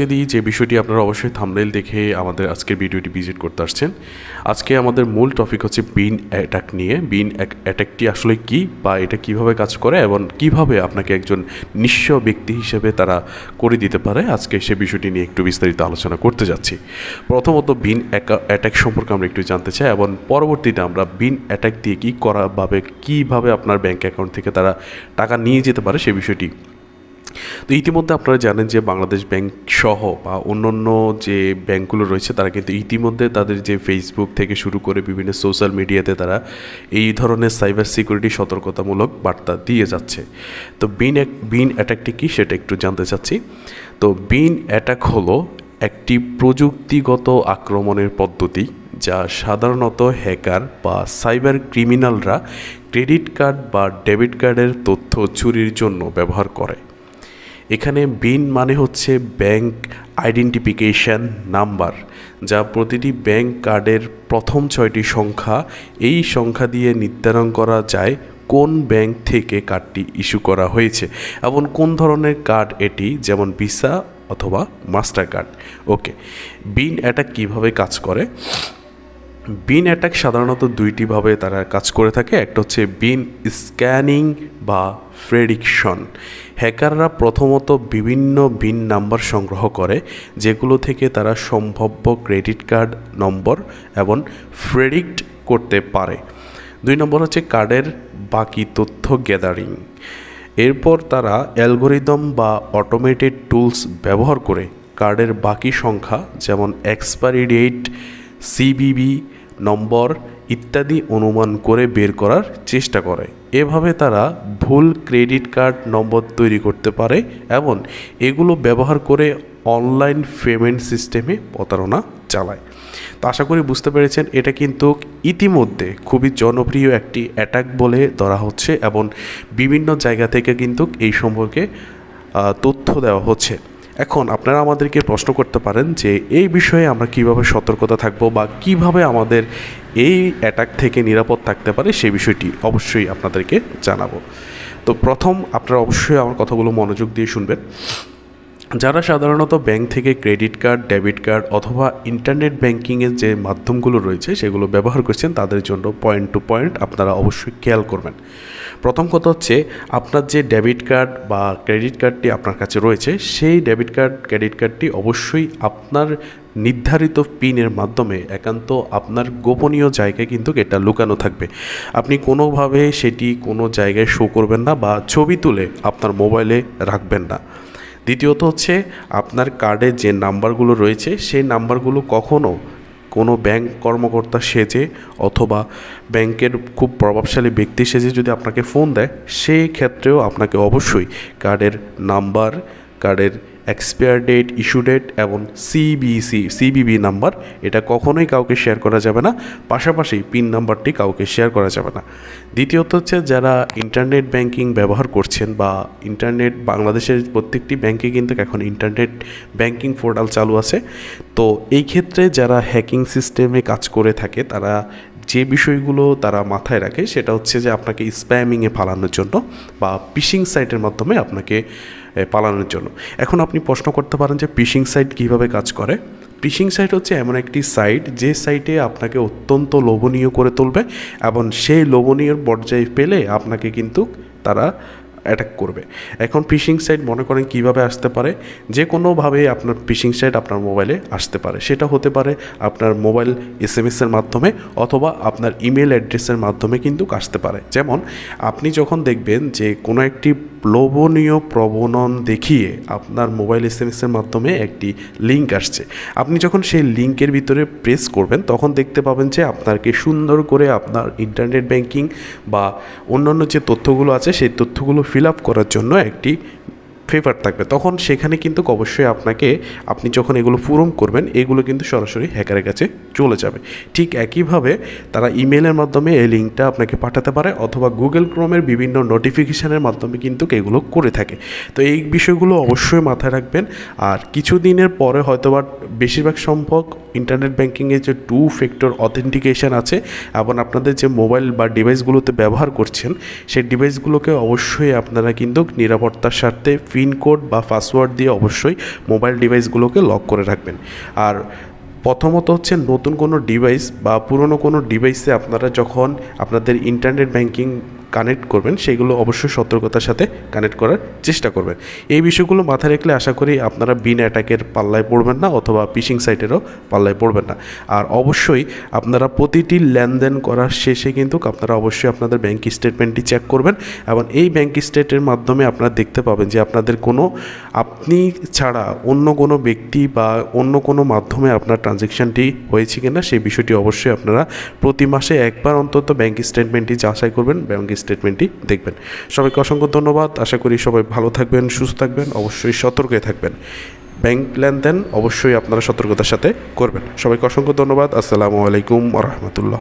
পরিচয় দিই যে বিষয়টি আপনারা অবশ্যই থামনেল দেখে আমাদের আজকের ভিডিওটি ভিজিট করতে আসছেন। আজকে আমাদের মূল টপিক হচ্ছে বিন অ্যাটাক নিয়ে। বিন অ্যাটাকটি আসলে কি বা এটা কীভাবে কাজ করে এবং কীভাবে আপনাকে একজন নিঃস্ব ব্যক্তি হিসেবে তারা করে দিতে পারে, আজকে সে বিষয়টি নিয়ে একটু বিস্তারিত আলোচনা করতে যাচ্ছি। প্রথমত বিন অ্যাটাক সম্পর্কে আমরা একটু জানতে চাই এবং পরবর্তীতে আমরা বিন অ্যাটাক দিয়ে কী করা ভাবে, কীভাবে আপনার ব্যাঙ্ক অ্যাকাউন্ট থেকে তারা টাকা নিয়ে যেতে পারে সে বিষয়টি তো ইতিমধ্যে আপনারা জানেন যে বাংলাদেশ ব্যাংক সহ বা অন্যান্য যে ব্যাংকগুলো রয়েছে, তারা কিন্তু ইতিমধ্যে তাদের যে ফেসবুক থেকে শুরু করে বিভিন্ন সোশ্যাল মিডিয়াতে তারা এই ধরনের সাইবার সিকিউরিটি সতর্কতামূলক বার্তা দিয়ে যাচ্ছে। তো বিন বিন অ্যাটাকটি কী সেটা একটু জানতে চাচ্ছি। তো বিন অ্যাটাক হলো একটি প্রযুক্তিগত আক্রমণের পদ্ধতি যা সাধারণত হ্যাকার বা সাইবার ক্রিমিনালরা ক্রেডিট কার্ড বা ডেবিট কার্ডের তথ্য চুরির জন্য ব্যবহার করে। এখানে বিন মানে হচ্ছে ব্যাংক আইডেন্টিফিকেশান নাম্বার, যা প্রতিটি ব্যাংক কার্ডের প্রথম ছয়টি সংখ্যা, এই সংখ্যা দিয়ে নির্ধারণ করা যায় কোন ব্যাংক থেকে কার্ডটি ইস্যু করা হয়েছে এবং কোন ধরনের কার্ড এটি, যেমন ভিসা অথবা মাস্টার কার্ড ওকে, বিন এটা কীভাবে কাজ করে? বিন অ্যাটাক সাধারণত দুইটিভাবে তারা কাজ করে থাকে। একটা হচ্ছে বিন স্ক্যানিং বা প্রেডিকশন হ্যাকাররা প্রথমত বিভিন্ন বিন নাম্বার সংগ্রহ করে, যেগুলো থেকে তারা সম্ভাব্য ক্রেডিট কার্ড নম্বর এবং প্রেডিক্ট করতে পারে। দুই নম্বর হচ্ছে কার্ডের বাকি তথ্য গ্যাদারিং। এরপর তারা অ্যালগোরিদম বা অটোমেটেড টুলস ব্যবহার করে কার্ডের বাকি সংখ্যা, যেমন এক্সপায়ারি ডেট সিবিবি নম্বর ইত্যাদি অনুমান করে বের করার চেষ্টা করে। এভাবে তারা ভুল ক্রেডিট কার্ড নম্বর তৈরি করতে পারে এবং এগুলো ব্যবহার করে অনলাইন পেমেন্ট সিস্টেমে প্রতারণা চালায়। তো আশা করি বুঝতে পেরেছেন, এটা কিন্তু ইতিমধ্যে খুবই জনপ্রিয় একটি অ্যাটাক বলে ধরা হচ্ছে এবং বিভিন্ন জায়গা থেকে কিন্তু এই সম্পর্কে তথ্য দেওয়া হচ্ছে। এখন আপনারা আমাদেরকে প্রশ্ন করতে পারেন যে এই বিষয়ে আমরা কীভাবে সতর্কতা থাকব বা কীভাবে আমাদের এই অ্যাটাক থেকে নিরাপদ থাকতে পারে সেই বিষয়টি অবশ্যই আপনাদেরকে জানাব। তো প্রথম আপনারা অবশ্যই আমার কথাগুলো মনোযোগ দিয়ে শুনবেন। যারা সাধারণত ব্যাংক থেকে ক্রেডিট কার্ড, ডেবিট কার্ড অথবা ইন্টারনেট ব্যাংকিংয়ের যে মাধ্যমগুলো রয়েছে সেগুলো ব্যবহার করছেন, তাদের জন্য পয়েন্ট টু পয়েন্ট আপনারা অবশ্যই খেয়াল করবেন। প্রথম কথা হচ্ছে, আপনার যে ডেবিট কার্ড বা ক্রেডিট কার্ডটি আপনার কাছে রয়েছে, সেই ডেবিট কার্ড, ক্রেডিট কার্ডটি অবশ্যই আপনার নির্ধারিত পিনের মাধ্যমে একান্ত আপনার গোপনীয় জায়গায় কিন্তু এটা লুকানো থাকবে। আপনি কোনোভাবে সেটি কোনো জায়গায় শো করবেন না বা ছবি তুলে আপনার মোবাইলে রাখবেন না। দ্বিতীয়ত হচ্ছে আপনার কার্ডে যে নাম্বারগুলো রয়েছে, সেই নাম্বারগুলো কখনও কোনো ব্যাংক কর্মকর্তা সেজে অথবা ব্যাংকের খুব প্রভাবশালী ব্যক্তি সেজে যদি আপনাকে ফোন দেয়, সেই ক্ষেত্রেও আপনাকে অবশ্যই কার্ডের নাম্বার কার্ডের এক্সপায়ার ডেট ইস্যু ডেট এবং সিবিসি সিবিবি নাম্বার এটা কখনোই কাউকে শেয়ার করা যাবে না। পাশাপাশি পিন নাম্বারটি কাউকে শেয়ার করা যাবে না। দ্বিতীয়ত হচ্ছে যারা ইন্টারনেট ব্যাংকিং ব্যবহার করছেন বা ইন্টারনেট বাংলাদেশের প্রত্যেকটি ব্যাংকে কিন্তু এখন ইন্টারনেট ব্যাংকিং পোর্টাল চালু আছে। তো এই ক্ষেত্রে যারা হ্যাকিং সিস্টেমে কাজ করে থাকে, তারা যে বিষয়গুলো তারা মাথায় রাখে সেটা হচ্ছে যে আপনাকে স্প্যামিংয়ে পালানোর জন্য বা পিশিং সাইটের মাধ্যমে আপনাকে পালানোর জন্য। এখন আপনি প্রশ্ন করতে পারেন যে পিশিং সাইট কীভাবে কাজ করে? পিশিং সাইট হচ্ছে এমন একটি সাইট যে সাইটে আপনাকে অত্যন্ত লোভনীয় করে তুলবে এবং সেই লোভনীয় পর্যায়ে পেলে আপনাকে কিন্তু তারা অ্যাটাক করবে। এখন ফিশিং সাইট মনে করেন কীভাবে আসতে পারে? যে কোনোভাবে আপনার ফিশিং সাইট আপনার মোবাইলে আসতে পারে। সেটা হতে পারে আপনার মোবাইল এস এম এসের মাধ্যমে অথবা আপনার ইমেল অ্যাড্রেসের মাধ্যমে কিন্তু আসতে পারে। যেমন, আপনি যখন দেখবেন যে কোনো একটি লোভনীয় প্রবণন দেখিয়ে আপনার মোবাইল এস এম মাধ্যমে একটি লিঙ্ক আসছে। আপনি যখন সেই লিঙ্কের ভিতরে প্রেস করবেন, তখন দেখতে পাবেন যে আপনাকে সুন্দর করে আপনার ইন্টারনেট ব্যাংকিং বা অন্যান্য যে তথ্যগুলো আছে, সেই তথ্যগুলো ফিল আপ করার জন্য একটি ফেভার থাকবে। তখন সেখানে কিন্তু অবশ্যই আপনাকে, আপনি যখন এগুলো পূরণ করবেন, এগুলো কিন্তু সরাসরি হ্যাকারের কাছে চলে যাবে। ঠিক একইভাবে তারা ইমেলের মাধ্যমে এই লিঙ্কটা আপনাকে পাঠাতে পারে, অথবা গুগল ক্রোমের বিভিন্ন নোটিফিকেশানের মাধ্যমে কিন্তু এগুলো করে থাকে। তো এই বিষয়গুলো অবশ্যই মাথায় রাখবেন। আর কিছুদিনের পরে হয়তোবা বেশিরভাগ সম্ভব ইন্টারনেট ব্যাঙ্কিংয়ে যে টু ফ্যাক্টর অথেন্টিকেশান আছে, এবং আপনাদের যে মোবাইল বা ডিভাইসগুলোতে ব্যবহার করছেন, সেই ডিভাইসগুলোকে অবশ্যই আপনারা কিন্তু নিরাপত্তার স্বার্থে পিনকোড বা পাসওয়ার্ড দিয়ে অবশ্যই মোবাইল ডিভাইসগুলোকে লক করে রাখবেন। আর প্রথমত হচ্ছে নতুন কোনো ডিভাইস বা পুরনো কোনো ডিভাইসে আপনারা যখন আপনাদের ইন্টারনেট ব্যাংকিং কানেক্ট করবেন, সেগুলো অবশ্যই সতর্কতার সাথে কানেক্ট করার চেষ্টা করবেন। এই বিষয়গুলো মাথায় রাখলে আশা করি আপনারা বিন অ্যাটাকের পাল্লায় পড়বেন না অথবা পিশিং সাইটেরও পাল্লায় পড়বেন না। আর অবশ্যই আপনারা প্রতিটি লেনদেন করার শেষে কিন্তু আপনারা অবশ্যই আপনাদের ব্যাংক স্টেটমেন্টটি চেক করবেন এবং এই ব্যাংক স্টেটের মাধ্যমে আপনারা দেখতে পাবেন যে আপনাদের কোনো, আপনি ছাড়া অন্য কোনো ব্যক্তি বা অন্য কোনো মাধ্যমে আপনার ট্রানজেকশানটি হয়েছে কিনা, সেই বিষয়টি অবশ্যই আপনারা প্রতি মাসে একবার অন্তত ব্যাংক স্টেটমেন্টটি যাচাই করবেন ব্যাংক স্টেটমেন্টটি দেখবেন। সবাইকে অসংখ্য ধন্যবাদ। আশা করি সবাই ভালো থাকবেন, সুস্থ থাকবেন, অবশ্যই সতর্কে থাকবেন। ব্যাংক লেনদেন অবশ্যই আপনারা সতর্কতার সাথে করবেন। সবাইকে অসংখ্য ধন্যবাদ। আসসালামু আলাইকুম রহমতুল্লাহ।